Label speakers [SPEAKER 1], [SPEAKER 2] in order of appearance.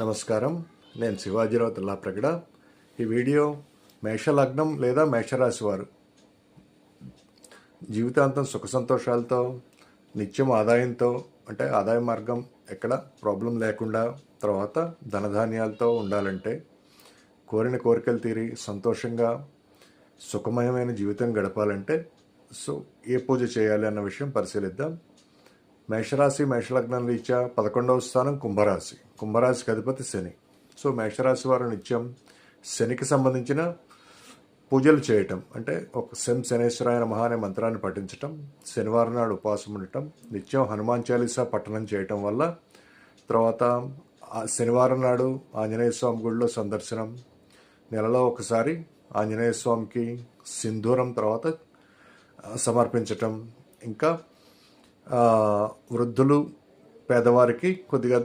[SPEAKER 1] నమస్కారం. నేను శివాజీరావు తెల్లాప్రగడ ఈ వీడియో మేషలగ్నం లేదా మేషరాశి వారు జీవితాంతం సుఖ సంతోషాలతో నిత్యం ఆదాయంతో అంటే ఆదాయ మార్గం ఎక్కడ ప్రాబ్లం లేకుండా తర్వాత ధనధాన్యాలతో ఉండాలంటే కోరిన కోరికలు తీరి సంతోషంగా సుఖమయమైన జీవితం గడపాలంటే సో ఏ పూజ చేయాలి అన్న విషయం పరిశీలిద్దాం. మేషరాశి మేషలగ్నం రీత్యా పదకొండవ స్థానం కుంభరాశి. కుంభరాశికి అధిపతి శని. సో మేషరాశి వారు నిత్యం శనికి సంబంధించిన పూజలు చేయటం అంటే ఒక శం శనేశ్వరాయన మహా అనే మంత్రాన్ని పఠించటం శనివారం నాడు ఉపవాసం ఉండటం నిత్యం హనుమాన్ చాలీసా పఠనం చేయటం వల్ల తర్వాత శనివారం నాడు ఆంజనేయ స్వామి గుడిలో సందర్శనం నెలలో ఒకసారి ఆంజనేయ స్వామికి సింధూరం తర్వాత సమర్పించటం ఇంకా వృద్ధులు పేదవారికి కొద్దిగా